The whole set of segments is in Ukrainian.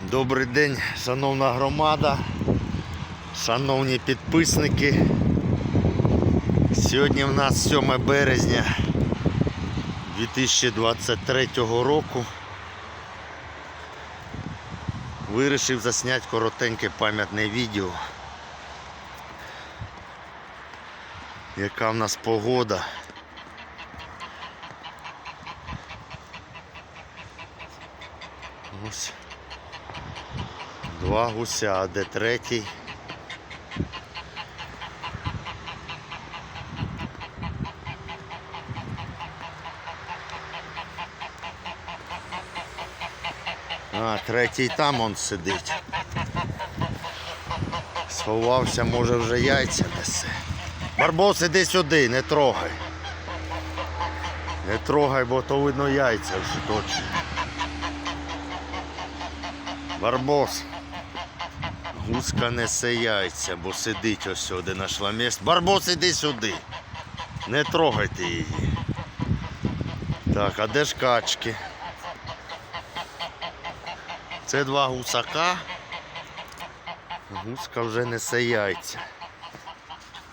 Добрий день, шановна громада, шановні підписники. Сьогодні в нас 7 березня 2023 року. Вирішив засняти коротеньке пам'ятне відео. Яка в нас погода. Ось. Два гуся, а де третій? А, третій там он сидить. Сховався, може вже яйця несе. Барбос, іди сюди, не трогай. Не трогай, бо то видно яйця вже точно. Барбос. Гуска несе яйця, бо сидить ось сюди знайшла місце. Барбос, іди сюди. Не трогайте її. Так, а де ж качки? Це два гусака. Гуска вже несе яйця.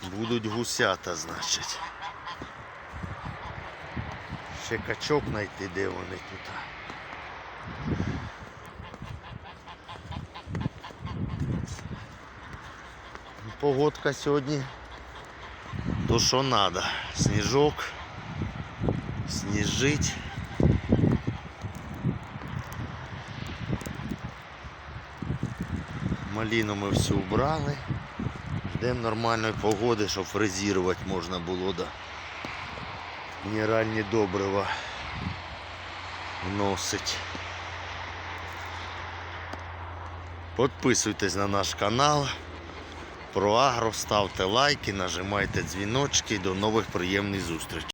Будуть гусята, значить. Ще качок знайти, де вони тут. Погодка сьогодні. То що треба. Сніжок. Сніжить. Маліну ми всю убрали. Ждемо нормальної погоди, щоб фрезерувати можна було, да. Мінеральні добрива вносить. Підписуйтесь на наш канал. Про агро, ставте лайки, нажимайте дзвіночки. До нових приємних зустрічей.